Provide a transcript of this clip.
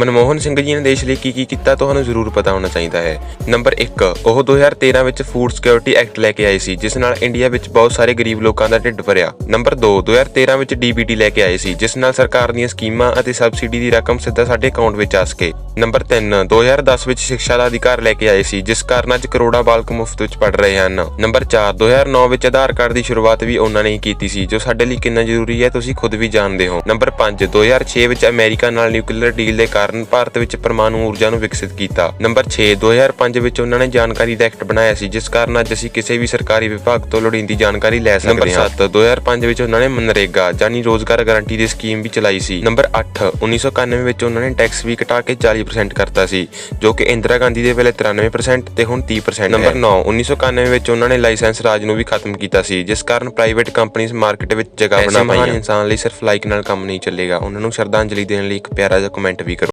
ਮਨਮੋਹਨ ਸਿੰਘ ਜੀ ਨੇ ਦੇਸ਼ ਲਈ ਕੀ ਕੀ ਕੀਤਾ ਤੁਹਾਨੂੰ ਜ਼ਰੂਰ ਪਤਾ ਹੋਣਾ ਚਾਹੀਦਾ ਹੈ। ਨੰਬਰ 1 ਉਹ 2013 ਵਿੱਚ ਫੂਡ ਸਿਕਿਉਰਿਟੀ ਐਕਟ ਲੈ ਕੇ ਆਏ ਸੀ, ਜਿਸ ਨਾਲ ਇੰਡੀਆ ਵਿੱਚ ਬਹੁਤ ਸਾਰੇ ਗਰੀਬ ਲੋਕਾਂ ਦਾ ਢਿੱਡ ਭਰਿਆ। ਨੰਬਰ 2 2013 ਵਿੱਚ ਡੀਬੀਟੀ ਲੈ ਕੇ ਆਏ ਸੀ, ਜਿਸ ਨਾਲ ਸਰਕਾਰ ਦੀਆਂ ਸਕੀਮਾਂ ਅਤੇ ਸਬਸਿਡੀ ਦੀ ਰਕਮ ਸਿੱਧਾ ਸਾਡੇ ਅਕਾਊਂਟ ਵਿੱਚ ਆ ਸਕੇ। ਨੰਬਰ 3 2010 ਵਿੱਚ ਸਿੱਖਿਆ ਦਾ ਅਧਿਕਾਰ ਲੈ ਕੇ ਆਏ ਸੀ, ਜਿਸ ਕਾਰਨ ਅੱਜ ਕਰੋੜਾਂ ਬਾਲਕ ਮੁਫਤ ਵਿੱਚ ਪੜ ਰਹੇ ਹਨ। ਨੰਬਰ 4 2009 ਵਿੱਚ ਆਧਾਰ ਕਾਰਡ ਦੀ ਸ਼ੁਰੂਆਤ ਵੀ ਉਹਨਾਂ ਨੇ ਹੀ ਕੀਤੀ ਸੀ, ਜੋ ਸਾਡੇ ਲਈ ਕਿੰਨਾ ਜ਼ਰੂਰੀ ਹੈ, ਤੁਸੀਂ ਖੁਦ ਵੀ ਜਾਣਦੇ ਹੋ। ਨੰਬਰ 5 2006 ਵਿੱਚ ਅਮਰੀਕਾ ਨਾਲ ਨਿਊਕਲੀਅਰ ਡੀਲ ਦੇ ਕਾਰਨ ਭਾਰਤ ਵਿੱਚ ਪਰਮਾਣੂ ਊਰਜਾ ਨੂੰ ਵਿਕਸਿਤ ਕੀਤਾ। ਨੰਬਰ 6 2005 ਵਿੱਚ ਉਹਨਾਂ ਨੇ ਜਾਣਕਾਰੀ ਦਾ ਐਕਟ ਬਣਾਇਆ ਸੀ ਜਿਸ ਕਾਰਨ ਅੱਜ ਅਸੀਂ ਕਿਸੇ ਵੀ ਸਰਕਾਰੀ ਵਿਭਾਗ ਤੋਂ ਲੋੜੀਂਦੀ ਜਾਣਕਾਰੀ ਲੈ ਸਕਦੇ ਹਾਂ। ਨੰਬਰ 7 2005 ਵਿੱਚ ਉਹਨਾਂ ਨੇ ਮਨਰੇਗਾ ਯਾਨੀ ਰੋਜ਼ਗਾਰ ਗਾਰੰਟੀ ਦੀ ਸਕੀਮ ਵੀ ਚਲਾਈ ਸੀ। ਨੰਬਰ 8 1991 ਵਿੱਚ ਉਹਨਾਂ ਨੇ ਟੈਕਸ ਵੀ ਘਟਾ ਕੇ 40% ਕਰਤਾ ਸੀ ਜੋ ਕਿ ਇੰਦਰਾ ਗਾਂਧੀ ਦੇ ਵੇਲੇ 93% ਤੇ ਹੁਣ 30% ਨੰਬਰ 9 1991 ਵਿੱਚ ਉਹਨਾਂ ਨੇ ਲਾਇਸੈਂਸ ਰਾਜ ਨੂੰ ਵੀ ਖਤਮ ਕੀਤਾ ਸੀ ਜਿਸ ਕਾਰਨ ਪ੍ਰਾਈਵੇਟ ਕੰਪਨੀਆਂ ਮਾਰਕੀਟ ਵਿੱਚ ਜਗ੍ਹਾ ਬਣਾ ਪਾਈਆਂ। ਇਨਸਾਨ ਲਈ ਸਿਰਫ ਲਾਈਕ ਨਾਲ ਕੰਮ ਨਹੀਂ ਚੱਲੇਗਾ। ਉਹਨਾਂ ਨੂੰ ਸ਼ਰਧਾਂਜਲੀ ਦੇਣ ਲਈ ਇੱਕ ਪਿਆਰਾ ਜਿਹਾ ਕਮੈਂਟ ਵੀ ਕਰੋ।